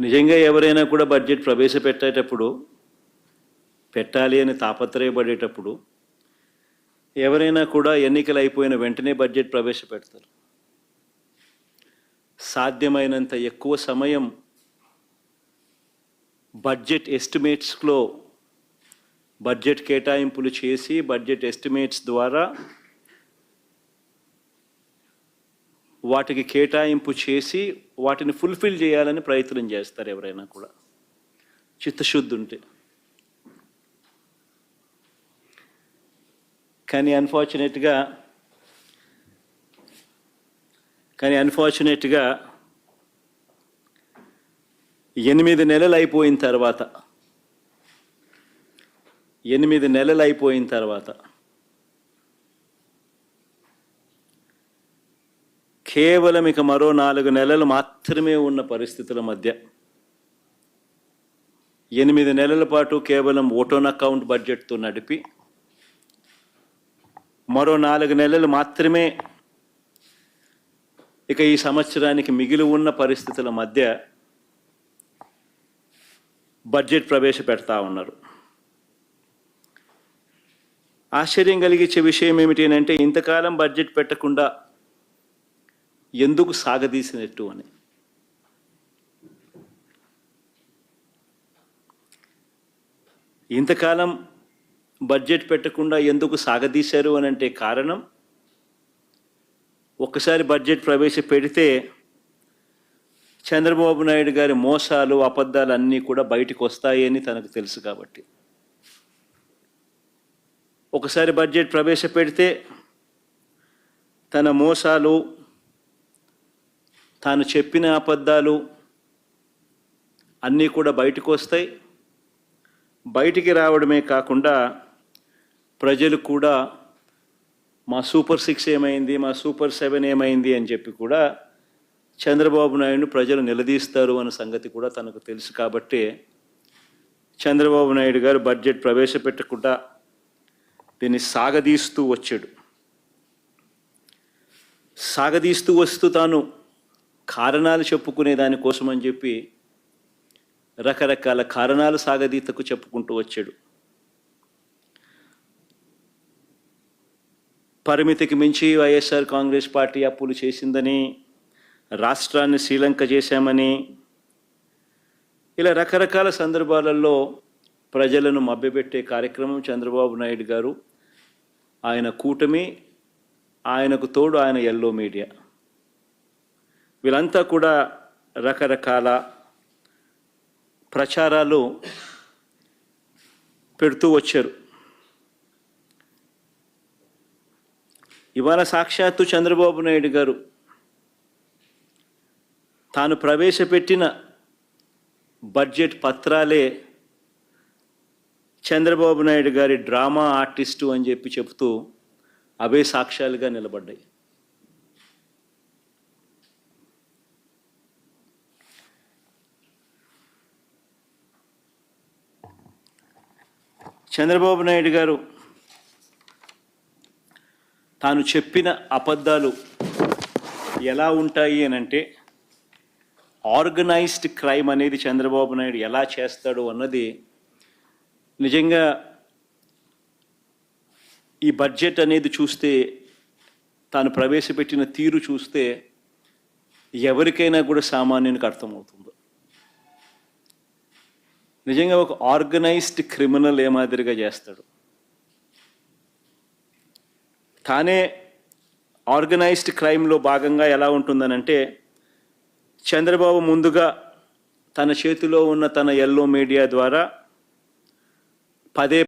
నిజంగా ఎవరైనా కూడా బడ్జెట్ ప్రవేశపెట్టేటప్పుడు పెట్టాలి అని తాపత్రయపడేటప్పుడు ఎవరైనా కూడా ఎన్నికలు అయిపోయిన వెంటనే బడ్జెట్ ప్రవేశపెడతారు. సాధ్యమైనంత ఎక్కువ సమయం బడ్జెట్ ఎస్టిమేట్స్లో బడ్జెట్ కేటాయింపులు చేసి బడ్జెట్ ఎస్టిమేట్స్ ద్వారా వాటికి కేటాయింపు చేసి వాటిని ఫుల్ఫిల్ చేయాలని ప్రయత్నం చేస్తారు ఎవరైనా కూడా. చిత్తశుద్ధి ఉంటే కానీ అన్ఫార్చునేట్గా కానీ అన్ఫార్చునేట్గా ఎనిమిది నెలలు అయిపోయిన తర్వాత ఎనిమిది నెలలు అయిపోయిన తర్వాత కేవలం ఇక మరో నాలుగు నెలలు మాత్రమే ఉన్న పరిస్థితుల మధ్య ఎనిమిది నెలల పాటు కేవలం ఓటోన్ అకౌంట్ బడ్జెట్తో నడిపి మరో నాలుగు నెలలు మాత్రమే ఇక ఈ సంవత్సరానికి మిగిలి ఉన్న పరిస్థితుల మధ్య బడ్జెట్ ప్రవేశపెడతా ఉన్నారు. ఆశ్చర్యం కలిగించే విషయం ఏమిటి అంటే ఇంతకాలం బడ్జెట్ పెట్టకుండా ఎందుకు సాగదీసినట్టు అని. ఇంతకాలం బడ్జెట్ పెట్టకుండా ఎందుకు సాగదీశారు అని అంటే కారణం ఒక్కసారి బడ్జెట్ ప్రవేశపెడితే చంద్రబాబు నాయుడు గారి మోసాలు అబద్ధాలు అన్నీ కూడా బయటకు వస్తాయని తనకు తెలుసు కాబట్టి. ఒకసారి బడ్జెట్ ప్రవేశపెడితే తన మోసాలు తాను చెప్పిన అబద్ధాలు అన్నీ కూడా బయటకు వస్తాయి బయటికి రావడమే కాకుండా ప్రజలు కూడా మా సూపర్ సిక్స్ ఏమైంది మా సూపర్ సెవెన్ ఏమైంది అని చెప్పి కూడా చంద్రబాబు నాయుడు ప్రజలు నిలదీస్తారు అన్న సంగతి కూడా తనకు తెలుసు కాబట్టి చంద్రబాబు నాయుడు గారు బడ్జెట్ ప్రవేశపెట్టకుండా దీన్ని సాగదీస్తూ వచ్చాడు. సాగదీస్తూ వస్తూ తాను కారణాలు చెప్పుకునే దానికోసం అని చెప్పి రకరకాల కారణాలు సాగదీతకు చెప్పుకుంటూ వచ్చాడు. పరిమితికి మించి వైఎస్ఆర్ కాంగ్రెస్ పార్టీ అప్పులు చేసిందని రాష్ట్రాన్ని శ్రీలంక చేశామని ఇలా రకరకాల సందర్భాలలో ప్రజలను మభ్యపెట్టే కార్యక్రమం చంద్రబాబు నాయుడు గారు. ఆయన కూటమి ఆయనకు తోడు ఆయన ఎల్లో మీడియా. వీళ్ళంతా కూడా రకరకాల ప్రచారాలు పెడుతూ వచ్చారు. ఇవాళ సాక్షాత్తు చంద్రబాబు నాయుడు గారు తాను ప్రవేశపెట్టిన బడ్జెట్ పత్రాలే చంద్రబాబు నాయుడు గారి డ్రామా ఆర్టిస్టు అని చెప్పి చెబుతూ అవే సాక్ష్యాలుగా నిలబడ్డాయి. చంద్రబాబు నాయుడు గారు తాను చెప్పిన అబద్ధాలు ఎలా ఉంటాయి అని అంటే ఆర్గనైజ్డ్ క్రైమ్ అనేది చంద్రబాబు నాయుడు ఎలా చేస్తాడు అన్నది నిజంగా ఈ బడ్జెట్ అనేది చూస్తే తాను ప్రవేశపెట్టిన తీరు చూస్తే ఎవరికైనా కూడా సామాన్యునికి అర్థమవుతుంది. నిజంగా ఒక ఆర్గనైజ్డ్ క్రిమినల్ ఏ మాదిరిగా చేస్తాడు. తానే ఆర్గనైజ్డ్ క్రైమ్లో భాగంగా ఎలా ఉంటుందనంటే చంద్రబాబు ముందుగా తన చేతిలో ఉన్న తన ఎల్లో మీడియా ద్వారా పదే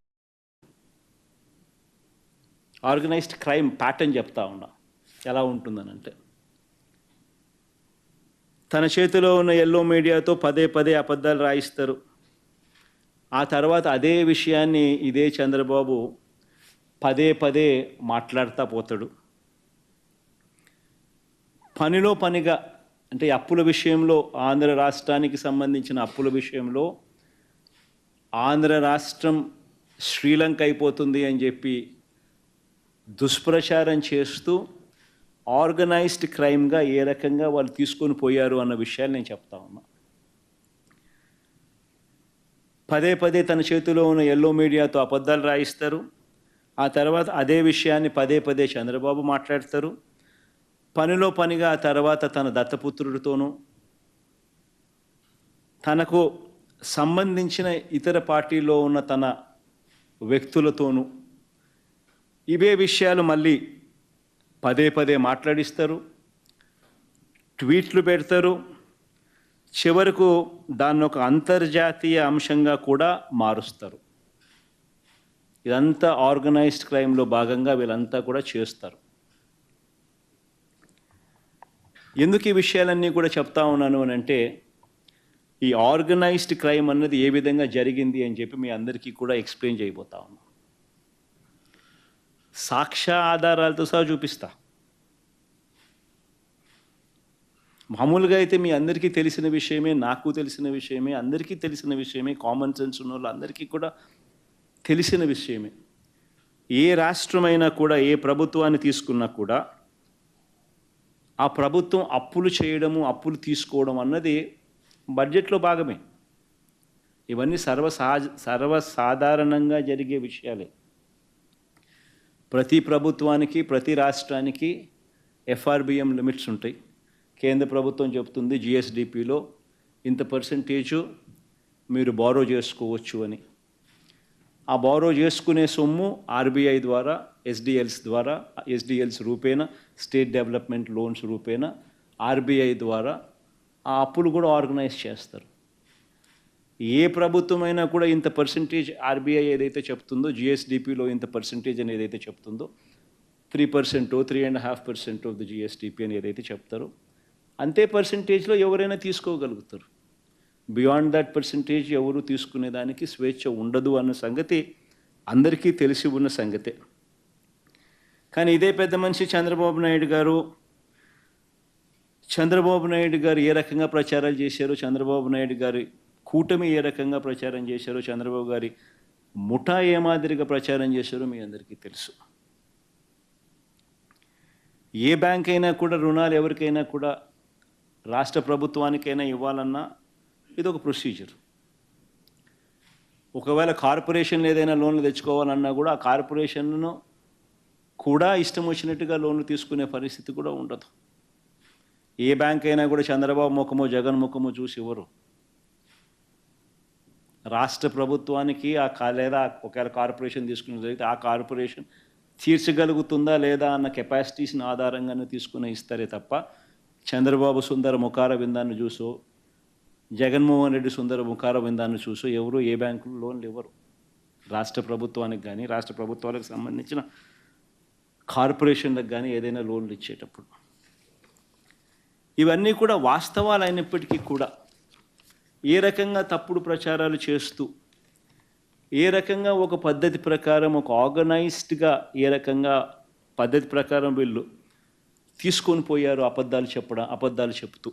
ఆర్గనైజ్డ్ క్రైమ్ ప్యాటర్న్ చెప్తా ఉన్నా. ఎలా ఉంటుందనంటే తన చేతిలో ఉన్న ఎల్లో మీడియాతో పదే పదే అబద్ధాలు రాయిస్తారు. ఆ తర్వాత అదే విషయాన్ని ఇదే చంద్రబాబు పదే పదే మాట్లాడుతూ పోతాడు. పనిలో పనిగా అంటే అప్పుల విషయంలో ఆంధ్ర రాష్ట్రానికి సంబంధించిన అప్పుల విషయంలో ఆంధ్ర రాష్ట్రం శ్రీలంక అయిపోతుంది అని చెప్పి దుష్ప్రచారం చేస్తూ ఆర్గనైజ్డ్ క్రైమ్గా ఏ రకంగా వాళ్ళు తీసుకొని పోయారు అన్న విషయాలు నేను చెప్తా ఉన్నా. పదే పదే తన చేతిలో ఉన్న ఎల్లో మీడియాతో అబద్ధాలు రాయిస్తారు. ఆ తర్వాత అదే విషయాన్ని పదే పదే చంద్రబాబు మాట్లాడతారు. పనిలో పనిగా ఆ తర్వాత తన దత్తపుత్రుడితోనూ తనకు సంబంధించిన ఇతర పార్టీలో ఉన్న తన వ్యక్తులతోనూ ఇవే విషయాలు మళ్ళీ పదే పదే మాట్లాడిస్తారు. ట్వీట్లు పెడతారు. చివరకు దాన్ని ఒక అంతర్జాతీయ అంశంగా కూడా మారుస్తారు. ఇదంతా ఆర్గనైజ్డ్ క్రైమ్లో భాగంగా వీళ్ళంతా కూడా చేస్తారు. ఎందుకు ఈ విషయాలన్నీ కూడా చెప్తా ఉన్నాను అని అంటే ఈ ఆర్గనైజ్డ్ క్రైమ్ అన్నది ఏ విధంగా జరిగింది అని చెప్పి మీ అందరికీ కూడా ఎక్స్ప్లెయిన్ చేయబోతా ఉన్నాను సాక్ష్య ఆధారాలతో సహా చూపిస్తా. మామూలుగా అయితే మీ అందరికీ తెలిసిన విషయమే నాకు తెలిసిన విషయమే అందరికీ తెలిసిన విషయమే కామన్ సెన్స్ ఉన్న వాళ్ళు అందరికీ కూడా తెలిసిన విషయమే. ఏ రాష్ట్రమైనా కూడా ఏ ప్రభుత్వాన్ని తీసుకున్నా కూడా ఆ ప్రభుత్వం అప్పులు చేయడము అప్పులు తీసుకోవడం అన్నది బడ్జెట్లో భాగమే. ఇవన్నీ సర్వసహజ సర్వసాధారణంగా జరిగే విషయాలే. ప్రతి ప్రభుత్వానికి ప్రతి రాష్ట్రానికి ఎఫ్ఆర్బిఎం లిమిట్స్ ఉంటాయి. కేంద్ర ప్రభుత్వం చెబుతుంది జిఎస్డిపిలో ఇంత పర్సంటేజు మీరు బారో చేసుకోవచ్చు అని. ఆ బారో చేసుకునే సొమ్ము ఆర్బీఐ ద్వారా ఎస్డిఎల్స్ ద్వారా ఎస్డిఎల్స్ రూపేణ స్టేట్ డెవలప్మెంట్ లోన్స్ రూపేణ ఆర్బీఐ ద్వారా ఆ అప్పులు కూడా ఆర్గనైజ్ చేస్తారు. ఏ ప్రభుత్వమైనా కూడా ఇంత పర్సంటేజ్ ఆర్బీఐ ఏదైతే చెప్తుందో జిఎస్డిపిలో ఇంత పర్సంటేజ్ అని ఏదైతే చెప్తుందో three పర్సెంటో three and half percent of the GSDP అని ఏదైతే చెప్తారో అంతే పర్సంటేజ్లో ఎవరైనా తీసుకోగలుగుతారు. బియాండ్ దట్ పర్సంటేజ్ ఎవరు తీసుకునేదానికి స్వేచ్ఛ ఉండదు అన్న సంగతి అందరికీ తెలిసి ఉన్న సంగతే. కానీ ఇదే పెద్ద మనిషి చంద్రబాబు నాయుడు గారు చంద్రబాబు నాయుడు గారు ఏ రకంగా ప్రచారాలు చేశారో చంద్రబాబు నాయుడు గారి కూటమి ఏ రకంగా ప్రచారం చేశారో చంద్రబాబు గారి ముఠా ఏ మాదిరిగా ప్రచారం చేశారో మీ అందరికీ తెలుసు. ఏ బ్యాంక్ అయినా కూడా రుణాలు ఎవరికైనా కూడా రాష్ట్ర ప్రభుత్వానికైనా ఇవ్వాలన్నా ఇది ఒక ప్రొసీజర్. ఒకవేళ కార్పొరేషన్లు ఏదైనా లోన్లు తెచ్చుకోవాలన్నా కూడా ఆ కార్పొరేషన్ను కూడా ఇష్టం వచ్చినట్టుగా లోన్లు తీసుకునే పరిస్థితి కూడా ఉండదు. ఏ బ్యాంక్ అయినా కూడా చంద్రబాబు ముఖమో జగన్ ముఖమో చూసి ఇవ్వరు. రాష్ట్ర ప్రభుత్వానికి ఆ కా- లేదా ఒకవేళ కార్పొరేషన్ తీసుకుని జరిగితే ఆ కార్పొరేషన్ తీర్చగలుగుతుందా లేదా అన్న కెపాసిటీస్ని ఆధారంగానే తీసుకుని ఇస్తారే తప్ప చంద్రబాబు సుందర ముఖార విందాన్ని చూసో జగన్మోహన్ రెడ్డి సుందర ముఖార విందాన్ని చూసో ఎవరు ఏ బ్యాంకులు లోన్లు ఇవ్వరు. రాష్ట్ర ప్రభుత్వానికి కానీ రాష్ట్ర ప్రభుత్వాలకు సంబంధించిన కార్పొరేషన్లకు కానీ ఏదైనా లోన్లు ఇచ్చేటప్పుడు. ఇవన్నీ కూడా వాస్తవాలు అయినప్పటికీ కూడా ఏ రకంగా తప్పుడు ప్రచారాలు చేస్తూ ఏ రకంగా ఒక పద్ధతి ప్రకారం ఒక ఆర్గనైజ్డ్గా ఏ రకంగా పద్ధతి ప్రకారం వీళ్ళు తీసుకొని పోయారు అబద్ధాలు చెప్పడం అబద్ధాలు చెప్తూ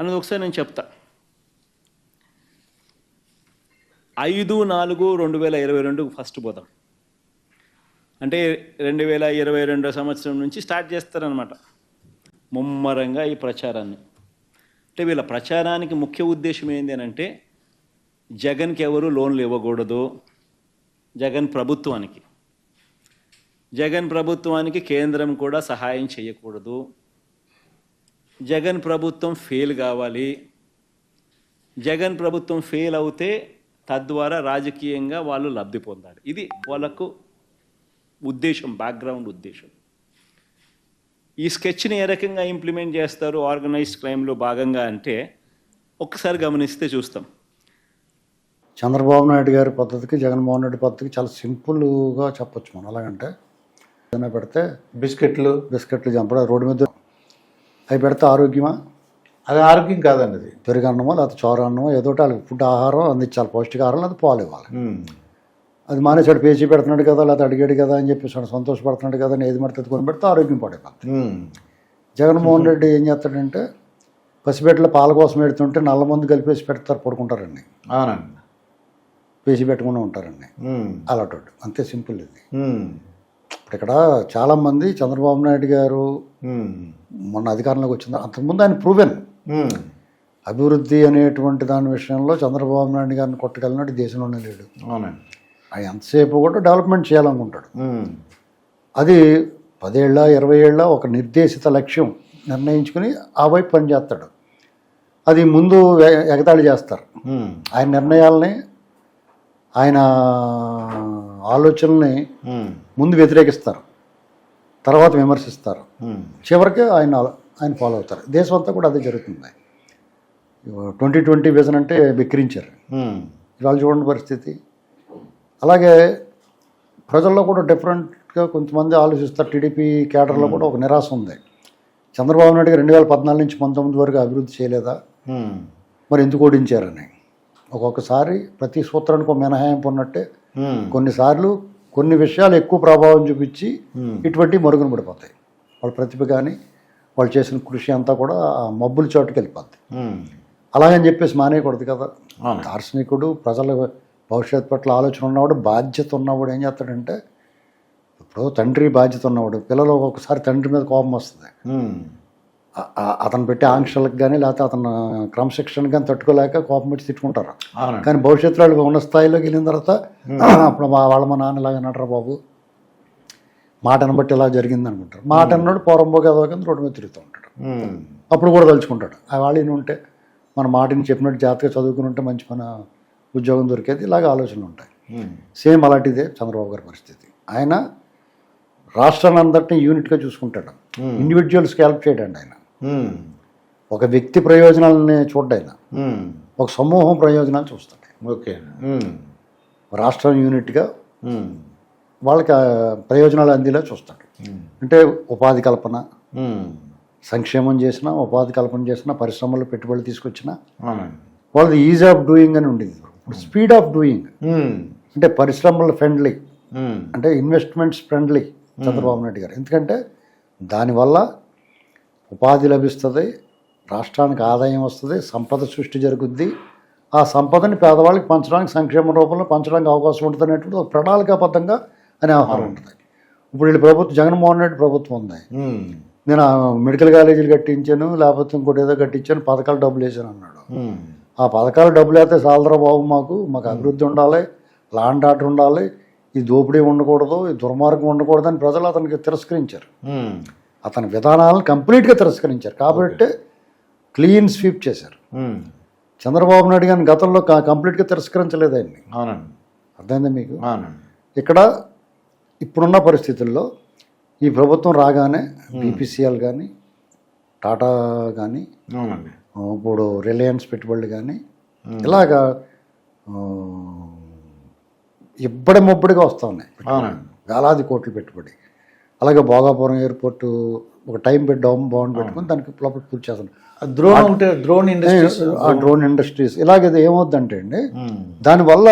అన్నది ఒకసారి నేను చెప్తా. ఐదు నాలుగు రెండు వేల ఇరవై రెండు ఫస్ట్ పోదాం అంటే రెండు వేల ఇరవై రెండో సంవత్సరం నుంచి స్టార్ట్ చేస్తారనమాట ముమ్మరంగా ఈ ప్రచారాన్ని. అంటే వీళ్ళ ప్రచారానికి ముఖ్య ఉద్దేశం ఏంటి అని అంటే జగన్కి ఎవరు లోన్లు ఇవ్వకూడదు. జగన్ ప్రభుత్వానికి. జగన్ ప్రభుత్వానికి కేంద్రం కూడా సహాయం చేయకూడదు. జగన్ ప్రభుత్వం ఫెయిల్ కావాలి. జగన్ ప్రభుత్వం ఫెయిల్ అవుతే తద్వారా రాజకీయంగా వాళ్ళు లబ్ధి పొందాలి. ఇది వాళ్ళకు ఉద్దేశం బ్యాక్గ్రౌండ్ ఉద్దేశం. ఈ స్కెచ్ని ఏ రకంగా ఇంప్లిమెంట్ చేస్తారు ఆర్గనైజ్డ్ క్రైమ్లో భాగంగా అంటే ఒక్కసారి గమనిస్తే చూస్తాం. చంద్రబాబు నాయుడు గారి పద్ధతికి జగన్మోహన్ రెడ్డి పద్ధతికి చాలా సింపుల్గా చెప్పొచ్చు మనం. ఎలాగంటే ఏదైనా పెడితే బిస్కెట్లు. బిస్కెట్లు చంపడం రోడ్డు మీద అవి పెడితే ఆరోగ్యమా? అది ఆరోగ్యం కాదండి అది. పెరుగన్నమో లేకపోతే చోర అన్నమో ఏదో ఒకటి వాళ్ళకి ఫుడ్ ఆహారం అందించాలి పౌష్టికాహారం లేదా పాలు ఇవ్వాలి. అది మానేసాడు పేచీ పెడుతున్నాడు కదా లేకపోతే అడిగాడు కదా అని చెప్పేసి వాడు సంతోషపడుతున్నాడు కదా అని ఏది అది కొని పెడితే ఆరోగ్యం పాడైపోతుంది ఉమ్. జగన్మోహన్ రెడ్డి ఏం చేస్తాడంటే పసిబిడ్డలు పాల కోసం పెడుతుంటే నల్ల మందు కలిపేసి పెడతారు పడుకుంటారండి. అవునండి. పేచి పెట్టకుండా ఉంటారండి. అలాంటి అంతే సింపుల్ ఇది. ఇప్పుడు ఇక్కడ చాలామంది చంద్రబాబు నాయుడు గారు. మొన్న అధికారంలోకి వచ్చింది అంతకుముందు ఆయన ప్రూవెన్. అభివృద్ధి అనేటువంటి దాని విషయంలో చంద్రబాబు నాయుడు గారిని కొట్టగలిగినట్టు దేశంలోనే లేడు ఆయన ఎంతసేపు కూడా డెవలప్మెంట్ చేయాలనుకుంటాడు. అది పదేళ్ళ ఇరవై ఏళ్ళ ఒక నిర్దేశిత లక్ష్యం నిర్ణయించుకుని ఆ వైపు పనిచేస్తాడు అది ముందు ఎగతాళి చేస్తారు. ఆయన నిర్ణయాలని ఆయన ఆలోచనల్ని. ముందు వ్యతిరేకిస్తారు. తర్వాత విమర్శిస్తారు. చివరికి ఆయన ఆయన ఫాలో అవుతారు. దేశం అంతా కూడా అదే జరుగుతుంది. ట్వంటీ ట్వంటీ విజన్ అంటే బిక్కిరించారు ఉమ్. ఇవాళ చూడండి పరిస్థితి. అలాగే ప్రజల్లో కూడా డిఫరెంట్గా కొంతమంది ఆలోచిస్తారు. టీడీపీ కేడర్లో కూడా ఒక నిరాశ ఉంది. చంద్రబాబు నాయుడు గారు రెండు వేల పద్నాలుగు నుంచి పంతొమ్మిది వరకు అభివృద్ధి చేయలేదా. మరి ఎందుకు ఓడించారని. ఒక్కొక్కసారి ప్రతి సూత్రానికి ఒక మినహాయింపు ఉన్నట్టే. కొన్నిసార్లు కొన్ని విషయాలు ఎక్కువ ప్రభావం చూపించి. ఇటువంటి మరుగున పడిపోతాయి వాళ్ళ ప్రతిభ కానీ వాళ్ళు చేసిన కృషి అంతా కూడా మబ్బుల చోటుకి వెళ్ళిపోద్ది. అలాగని చెప్పేసి మానేయకూడదు కదా. దార్శనికుడు ప్రజల భవిష్యత్ పట్ల ఆలోచన ఉన్నవాడు బాధ్యత ఉన్నవాడు ఏం చేస్తాడంటే ఇప్పుడు తండ్రి బాధ్యత ఉన్నవాడు పిల్లలు ఒక్కొక్కసారి తండ్రి మీద కోపం వస్తుంది అతను పెట్టే ఆంక్షలకు కానీ లేకపోతే అతను క్రమశిక్షణ కానీ తట్టుకోలేక కోపం పెట్టి తిట్టుకుంటారు. కానీ భవిష్యత్తులో వాళ్ళు ఉన్న స్థాయిలోకి వెళ్ళిన తర్వాత అప్పుడు మా వాళ్ళ మా నాన్న ఇలాగ నటరా బాబు. మాటను బట్టి ఇలా జరిగింది అనుకుంటారు. మాట అన్నాడు పూర్వంబో కదా కింద రోడ్డు మీద తిరుగుతూ ఉంటాడు. ఉమ్. అప్పుడు కూడా తలుచుకుంటాడు. ఆ వాళ్ళు ఈయన ఉంటే మన మాటని చెప్పినట్టు జాగ్రత్తగా చదువుకుని ఉంటే మంచి మన ఉద్యోగం దొరికేది ఇలాగ ఆలోచనలు ఉంటాయి. సేమ్ అలాంటిదే చంద్రబాబు గారి పరిస్థితి. ఆయన రాష్ట్రాన్ని అందరినీ యూనిట్గా చూసుకుంటాడు. ఇండివిజువల్స్కి హెల్ప్ చేయడండి ఆయన. ఒక వ్యక్తి ప్రయోజనాలని చూడ్డు ఆయన ఉమ్. ఒక సమూహం ప్రయోజనాలు చూస్తాడు ఓకే. రాష్ట్రం యూనిట్గా. వాళ్ళకి ప్రయోజనాలు అందేలా చూస్తాడు. అంటే ఉపాధి కల్పన. సంక్షేమం చేసిన ఉపాధి కల్పన చేసిన పరిశ్రమలు పెట్టుబడులు తీసుకొచ్చిన వాళ్ళది ఈజ్ ఆఫ్ డూయింగ్ అని ఉండేది స్పీడ్ ఆఫ్ డూయింగ్. అంటే పరిశ్రమల ఫ్రెండ్లీ. అంటే ఇన్వెస్ట్మెంట్స్ ఫ్రెండ్లీ చంద్రబాబు నాయుడు గారు ఎందుకంటే దానివల్ల ఉపాధి లభిస్తుంది రాష్ట్రానికి ఆదాయం వస్తుంది సంపద సృష్టి జరుగుద్ది. ఆ సంపదని పేదవాళ్ళకి పంచడానికి సంక్షేమ రూపంలో పంచడానికి అవకాశం ఉంటుంది అనేటువంటి ఒక ప్రణాళికాబద్ధంగా అనే ఆహారం ఉంటుంది. ఇప్పుడు వీళ్ళు ప్రభుత్వం జగన్మోహన్ రెడ్డి ప్రభుత్వం ఉంది. నేను మెడికల్ కాలేజీలు కట్టించాను లేకపోతే ఇంకోటి ఏదో కట్టించాను పథకాలు డబ్బులు వేసాను అన్నాడు. ఆ పథకాలు డబ్బులు అయితే చాలరా బాబు మాకు మాకు అభివృద్ధి ఉండాలి లాండ్ ఆర్డర్ ఉండాలి ఈ దోపిడీ ఉండకూడదు ఈ దుర్మార్గం ఉండకూడదు అని ప్రజలు అతనికి తిరస్కరించారు. అతని విధానాలను కంప్లీట్గా తిరస్కరించారు. కాబట్టి క్లీన్ స్వీప్ చేశారు. చంద్రబాబు నాయుడు గారిని గతంలో క- కంప్లీట్గా తిరస్కరించలేదు ఆయన్ని. అవునండి. అర్థమైందా మీకు? అవునండి. ఇక్కడ ఇప్పుడున్న పరిస్థితుల్లో ఈ ప్రభుత్వం రాగానే బీపీసీఎల్ కానీ టాటా కానీ ఇప్పుడు రిలయన్స్ పెట్టుబడులు కానీ ఇలాగా ఇబ్బడి ముబ్బడిగా వస్తూ ఉన్నాయి. వేలాది కోట్లు పెట్టుబడి. అలాగే భోగాపురం ఎయిర్పోర్ట్ ఒక టైం పెట్టి డౌన్ బాండ్ పెట్టుకుని దానికి లోపల పూర్తి చేస్తాను ఆ డ్రోన్ ఉంటే డ్రోన్ ఇండస్ట్రీస్ ఆ డ్రోన్ ఇండస్ట్రీస్ ఇలాగే ఏమవుద్దంటే అండి. దానివల్ల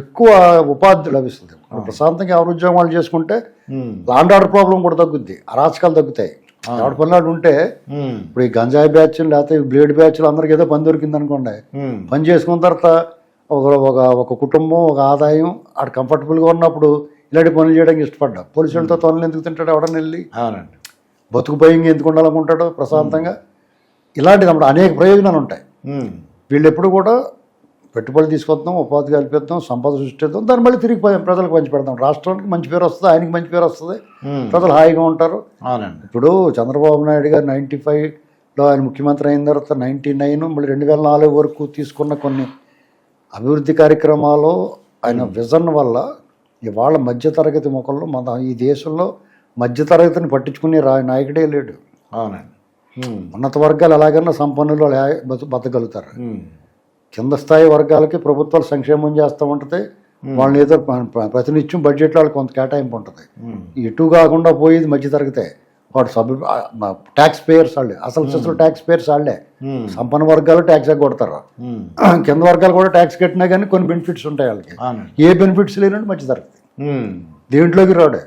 ఎక్కువ ఉపాధి లభిస్తుంది ప్రశాంతంగా ఎవరు ఉద్యోగం వాళ్ళు చేసుకుంటే. లాండ్ ఆర్డర్ ప్రాబ్లం కూడా తగ్గుద్ది అరాచకాలు తగ్గుతాయి ఎవరి పనులాడు ఉంటే. ఇప్పుడు ఈ గంజాయి బ్యాచ్ లేకపోతే బ్లేడ్ బ్యాచ్లు అందరికి ఏదో పని దొరికింది అనుకోండి. పని చేసుకున్న తర్వాత ఒక ఒక ఒక కుటుంబం ఒక ఆదాయం ఆడ కంఫర్టబుల్గా ఉన్నప్పుడు ఇలాంటి పనులు చేయడానికి ఇష్టపడ్డా. పోలీసులతో తొనలు ఎందుకు తింటాడు ఎవడని వెళ్ళి? అవునండి. బతుకు భయంగా ఎందుకు ఉండాలనుకుంటాడు ప్రశాంతంగా? ఇలాంటిది అప్పుడు అనేక ప్రయోజనాలు ఉంటాయి. వీళ్ళు ఎప్పుడు కూడా పెట్టుబడులు తీసుకొద్దాం ఉపాధి కల్పిద్దాం సంపద సృష్టిద్దాం దాన్ని మళ్ళీ తిరిగి ప్రజలకు పంచి పెడదాం. రాష్ట్రానికి మంచి పేరు వస్తుంది ఆయనకి మంచి పేరు వస్తుంది. ప్రజలు హాయిగా ఉంటారు. అవునండి. ఇప్పుడు చంద్రబాబు నాయుడు గారు నైంటీ ఫైవ్లో ఆయన ముఖ్యమంత్రి అయిన తర్వాత నైంటీ నైన్ మళ్ళీ రెండు వేల నాలుగు వరకు తీసుకున్న కొన్ని అభివృద్ధి కార్యక్రమాలు ఆయన విజన్ వల్ల ఇవాళ మధ్యతరగతి ముఖంలో మన ఈ దేశంలో మధ్యతరగతిని పట్టించుకునే రా నాయకుడే లేడు. ఉన్నత వర్గాలు ఎలాగైనా సంపన్నులు బతకగలుగుతారు. కింద స్థాయి వర్గాలకి ప్రభుత్వాలు సంక్షేమం చేస్తూ ఉంటుంది. వాళ్ళని ఏదో ప్ర- ప్ర- ప్రతినిత్యం బడ్జెట్లో వాళ్ళకి కొంత కేటాయింపు ఉంటుంది. ఇటు కాకుండా పోయేది మధ్యతరగతే. వాడు సబ్ ట్యాక్స్ పేయర్స్ వాళ్ళే. అసలు అసలు ట్యాక్స్ పేయర్స్ వాళ్ళే. సంపన్న వర్గాలు ట్యాక్స్ కొడతారు. కింద వర్గాలు కూడా ట్యాక్స్ కట్టినా కానీ కొన్ని బెనిఫిట్స్ ఉంటాయి వాళ్ళకి. ఏ బెనిఫిట్స్ లేనంటే మధ్యతరగతి ఉమ్. దీంట్లోకి రాడే?